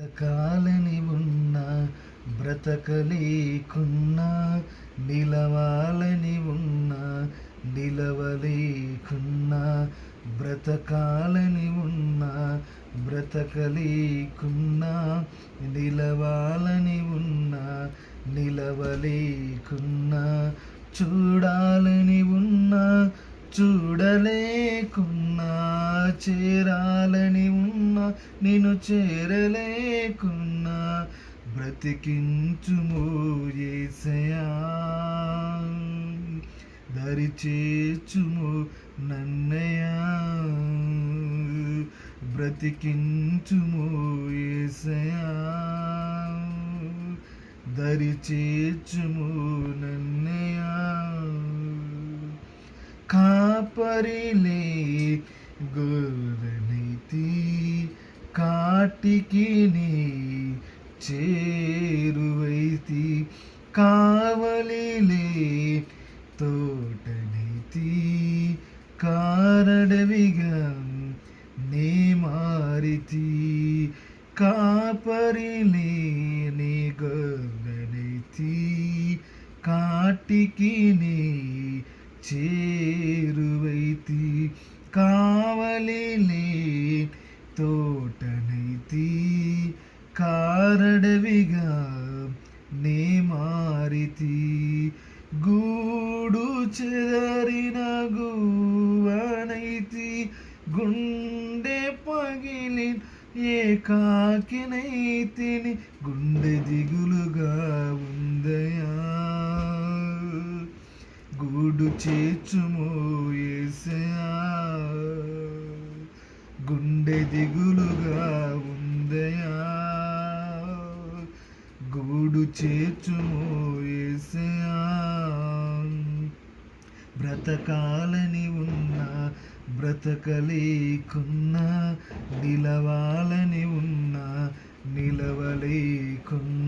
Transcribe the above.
బ్రతకాలని ఉన్నా బ్రతకలేకున్నా నిలవాలని ఉన్నా నిలవలేకున్నా బ్రతకాలని ఉన్నా బ్రతకలేకున్నా నిలవాలని ఉన్నా నిలవలేకున్నా చూడాలని ఉన్నా చూడలేకున్నా. చేరాలని ఉన్నా నేను చేరలేకున్నా బ్రతికించుము ఏసయా దరి చేర్చుము నన్నయా బ్రతికించుము ఏసయా దరి చేర్చుము నన్నయా కాపరిలే గోరనైతి కాటికి నీ చేరువైతి కావలిలే తోటనైతి కారడవిగా నే మారితి కాపరిలే నీ గొర్రెనైతి కాటికి నీ చేరువైతి కావలిలే తోటనైతి కారడవిగా నే మారితి. గూడు చెదరిన గూవనైతి గుండె పగిలి ఏకాకినైతిని గుండె దిగులు గూడు చేర్చుము గుండె దిగులుగా ఉందయా గూడు చేర్చుము బ్రతకాలని ఉన్నా బ్రతకలేకున్నా నిలవాలని ఉన్నా నిలవలేకున్నా